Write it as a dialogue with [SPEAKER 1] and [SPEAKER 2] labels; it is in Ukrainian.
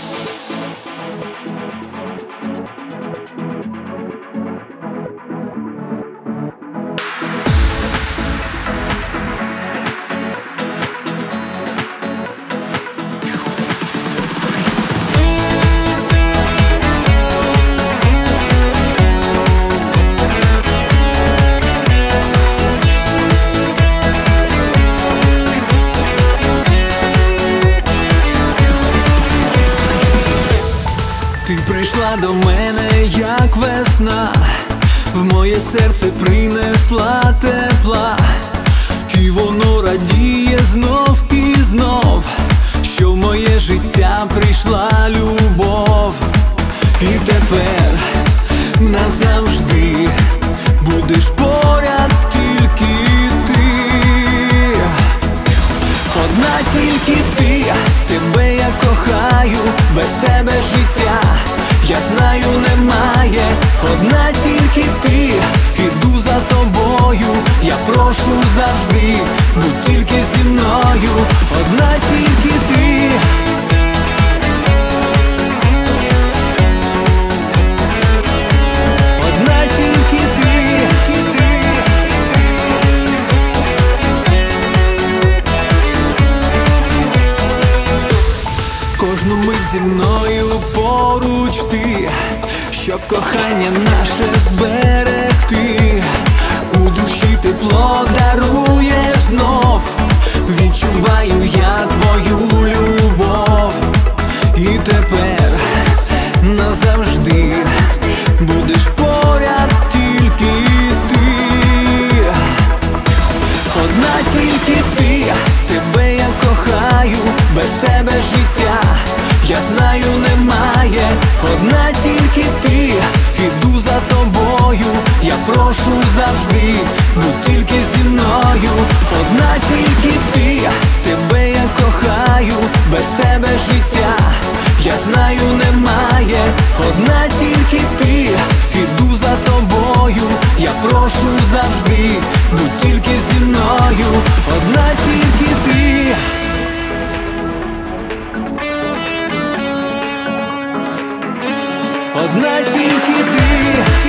[SPEAKER 1] Thank you. Прийшла до мене, як весна, в моє серце принесла тепла, і воно радіє знов і знов, що в моє життя прийшла любов, і тепер назавжди будеш поряд тільки ти. Одна тільки ти, тебе я кохаю, без тебе життя, я знаю, немає. Одна зі мною поруч ти, щоб кохання наше зберегти, у душі тепло даруєш знов, відчуваю я твою любов, і тепер назавжди я знаю, немає. Одна тільки ти, іду за тобою, я прошу завжди, будь тільки зі мною. Одна тільки ти, тебе я кохаю, без тебе життя, я знаю, немає. Одна тільки ти, іду за тобою, я прошу завжди, будь тільки зі мною, одна тільки ти. Одна тільки ти.